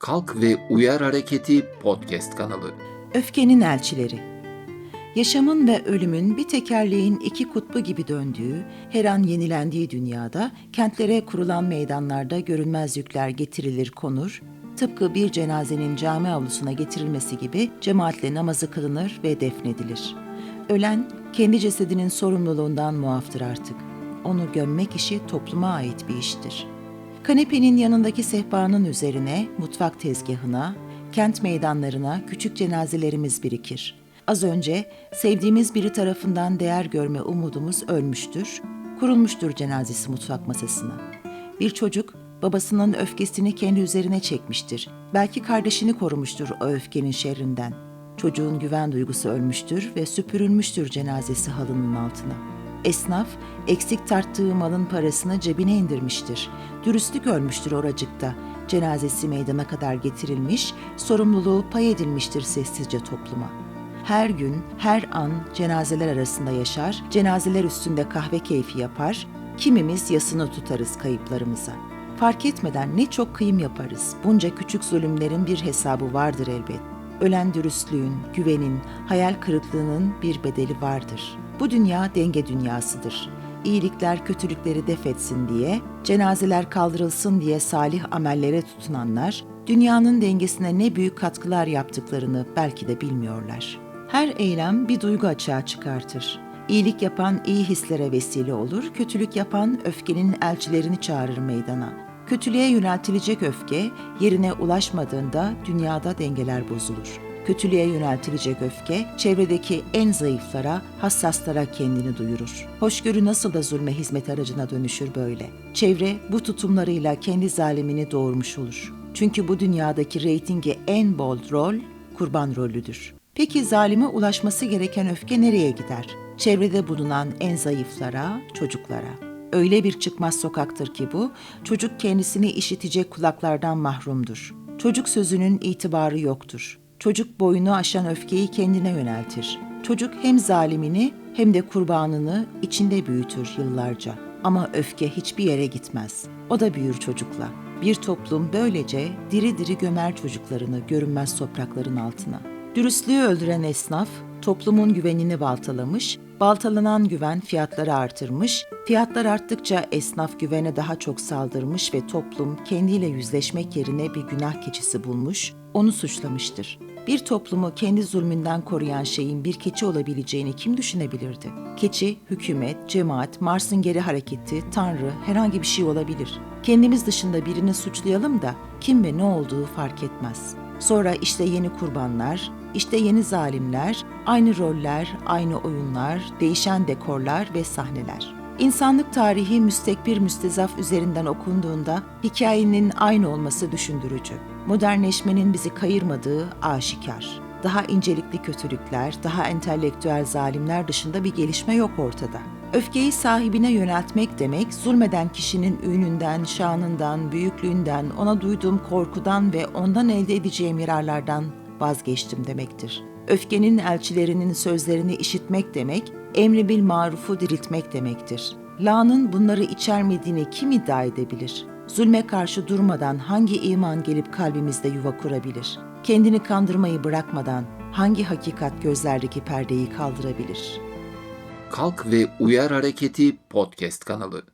Kalk ve Uyar Hareketi podcast kanalı. Öfkenin elçileri. Yaşamın ve ölümün bir tekerleğin iki kutbu gibi döndüğü, her an yenilendiği dünyada kentlere kurulan meydanlarda görünmez yükler getirilir konur, tıpkı bir cenazenin cami avlusuna getirilmesi gibi cemaatle namazı kılınır ve defnedilir. Ölen kendi cesedinin sorumluluğundan muaftır artık. Onu gömmek işi topluma ait bir iştir. Kanepenin yanındaki sehpanın üzerine, mutfak tezgahına, kent meydanlarına küçük cenazelerimiz birikir. Az önce sevdiğimiz biri tarafından değer görme umudumuz ölmüştür, kurulmuştur cenazesi mutfak masasına. Bir çocuk babasının öfkesini kendi üzerine çekmiştir. Belki kardeşini korumuştur o öfkenin şerrinden. Çocuğun güven duygusu ölmüştür ve süpürülmüştür cenazesi halının altına. Esnaf eksik tarttığı malın parasını cebine indirmiştir. Dürüstlük ölmüştür oracıkta. Cenazesi meydana kadar getirilmiş, sorumluluğu pay edilmiştir sessizce topluma. Her gün, her an cenazeler arasında yaşar, cenazeler üstünde kahve keyfi yapar, kimimiz yasını tutarız kayıplarımıza. Fark etmeden ne çok kıyım yaparız. Bunca küçük zulümlerin bir hesabı vardır elbet. Ölen dürüstlüğün, güvenin, hayal kırıklığının bir bedeli vardır. Bu dünya denge dünyasıdır. İyilikler kötülükleri defetsin diye, cenazeler kaldırılsın diye salih amellere tutunanlar, dünyanın dengesine ne büyük katkılar yaptıklarını belki de bilmiyorlar. Her eylem bir duygu açığa çıkartır. İyilik yapan iyi hislere vesile olur, kötülük yapan öfkenin elçilerini çağırır meydana. Kötülüğe yöneltilecek öfke yerine ulaşmadığında dünyada dengeler bozulur. Kötülüğe yöneltilecek öfke çevredeki en zayıflara, hassaslara kendini duyurur. Hoşgörü nasıl da zulme hizmet aracına dönüşür böyle. Çevre bu tutumlarıyla kendi zalimini doğurmuş olur. Çünkü bu dünyadaki reytingi en bol rol kurban rolüdür. Peki zalime ulaşması gereken öfke nereye gider? Çevrede bulunan en zayıflara, çocuklara. Öyle bir çıkmaz sokaktır ki bu, çocuk kendisini işitecek kulaklardan mahrumdur. Çocuk sözünün itibarı yoktur. Çocuk boyunu aşan öfkeyi kendine yöneltir. Çocuk hem zalimini hem de kurbanını içinde büyütür yıllarca. Ama öfke hiçbir yere gitmez. O da büyür çocukla. Bir toplum böylece diri diri gömer çocuklarını görünmez toprakların altına. Dürüstlüğü öldüren esnaf toplumun güvenini baltalamış, baltalanan güven fiyatları artırmış, fiyatlar arttıkça esnaf güvene daha çok saldırmış ve toplum kendiyle yüzleşmek yerine bir günah keçisi bulmuş, onu suçlamıştır. Bir toplumu kendi zulmünden koruyan şeyin bir keçi olabileceğini kim düşünebilirdi? Keçi, hükümet, cemaat, Mars'ın geri hareketi, Tanrı, herhangi bir şey olabilir. Kendimiz dışında birini suçlayalım da kim ve ne olduğu fark etmez. Sonra işte yeni kurbanlar, işte yeni zalimler, aynı roller, aynı oyunlar, değişen dekorlar ve sahneler. İnsanlık tarihi müstekbir müstezaf üzerinden okunduğunda hikayenin aynı olması düşündürücü. Modernleşmenin bizi kayırmadığı aşikar. Daha incelikli kötülükler, daha entelektüel zalimler dışında bir gelişme yok ortada. Öfkeyi sahibine yöneltmek demek, zulmeden kişinin ününden, şanından, büyüklüğünden, ona duyduğum korkudan ve ondan elde edeceğim yararlardan vazgeçtim demektir. Öfkenin elçilerinin sözlerini işitmek demek, emri bil marufu diriltmek demektir. La'nın bunları içermediğini kim iddia edebilir? Zulme karşı durmadan hangi iman gelip kalbimizde yuva kurabilir? Kendini kandırmayı bırakmadan hangi hakikat gözlerdeki perdeyi kaldırabilir?'' Kalk ve Uyar Hareketi podcast kanalı.